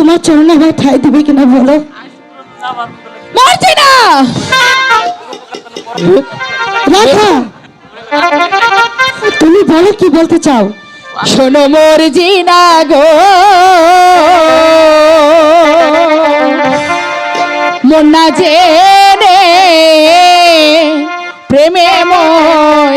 তোমার চরণে আমায় ঠাই দিবে কিনা বলো? মরছি না তুমি বলো কি বলতে চাও? শোনো মোর জিনা গো মন্না জেনে, প্রেমে মই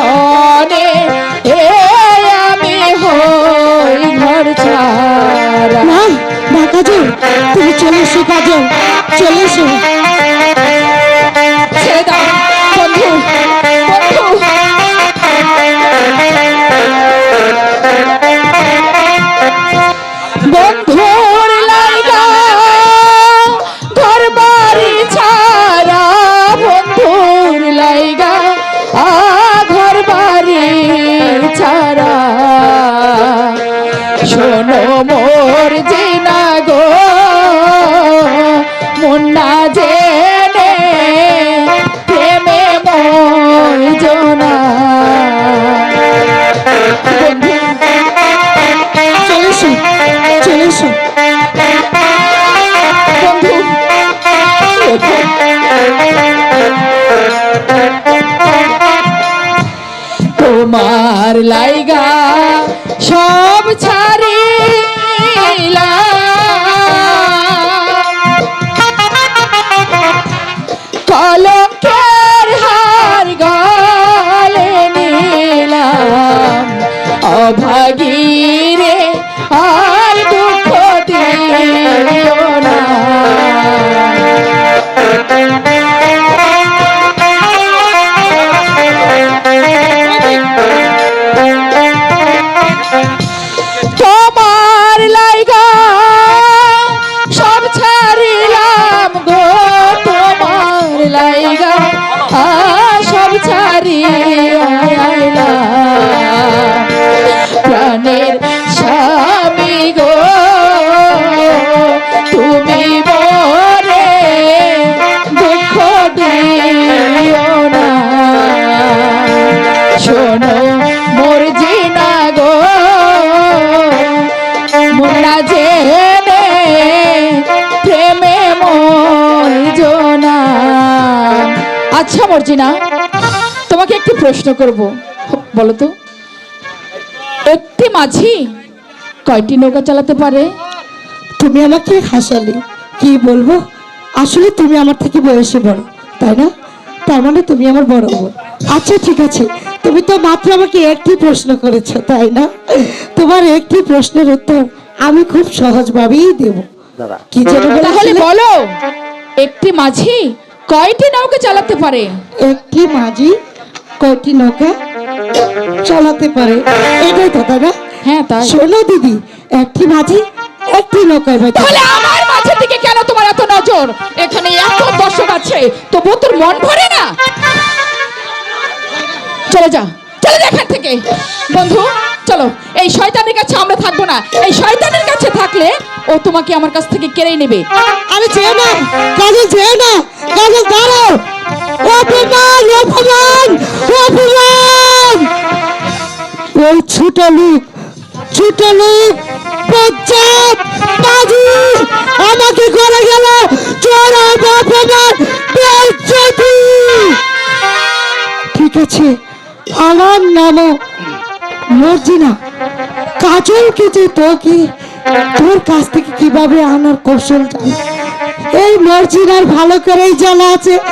সনে এ আমি হই ঘর ছাড়া। মা কাজল তুমি চলে এসো কাজল চলে এসো। প্রেমে মই জোনা। বন্ধু চলে এসো চলে বন্ধু তোমার লাইগা সব ছাড়িলা நீரே ஆர் துக்கத்தில் আচ্ছা মর্জিনা তোমাকে একটি প্রশ্ন করব। বলো তো। একটি মাঝি কয়টি নৌকা চালাতে পারে? তুমি আমাকে হাসালে কি বলব? আসলে তুমি আমার থেকে বয়সে বড় তাই না? তার মানে তুমি আমার বড় বোন। আচ্ছা ঠিক আছে। তুমি তো মাত্র আমাকে একটি প্রশ্ন করেছ তাই না? তোমার একটি প্রশ্নের উত্তর আমি খুব সহজভাবেই দেব। কি যেন তাহলে বলো একটি মাঝি কয়টি নৌকা চালাতে পারে? একটি মাঝি কয়টি নৌকা চালাতে পারে? এটাই তো না? হ্যাঁ তাই। শোনো দিদি একটি মাঝি একটি নৌকায় তাহলে আমার মাঝের দিকে কেন তোমার এত নজর? এখানে এত দর্শক আছে তবুও তোর মন ভরে না? চলে যা চলে যা এখান থেকে। বন্ধু চলো, এই শয়তানের কাছে আমরা থাকব না। এই শয়তানের কাছে থাকলে ও তোমাকে আমার কাছ থেকে কেড়ে নেবে। আমি যেও না কাজল যেও না কাজল দাঁড়াও। অপমান অপমান অপমান। ওই ছোট লোক ছোট পঞ্চায়েত বাজি আমাকে করে গেল। অপমান বেজ্জতি ঠিক আছে, আমার নামও মর্জিনা কাজলকে যে তোকে তোর কাছ থেকে কীভাবে আনার কৌশল এই মর্জিনার ভালো করেই জানা আছে।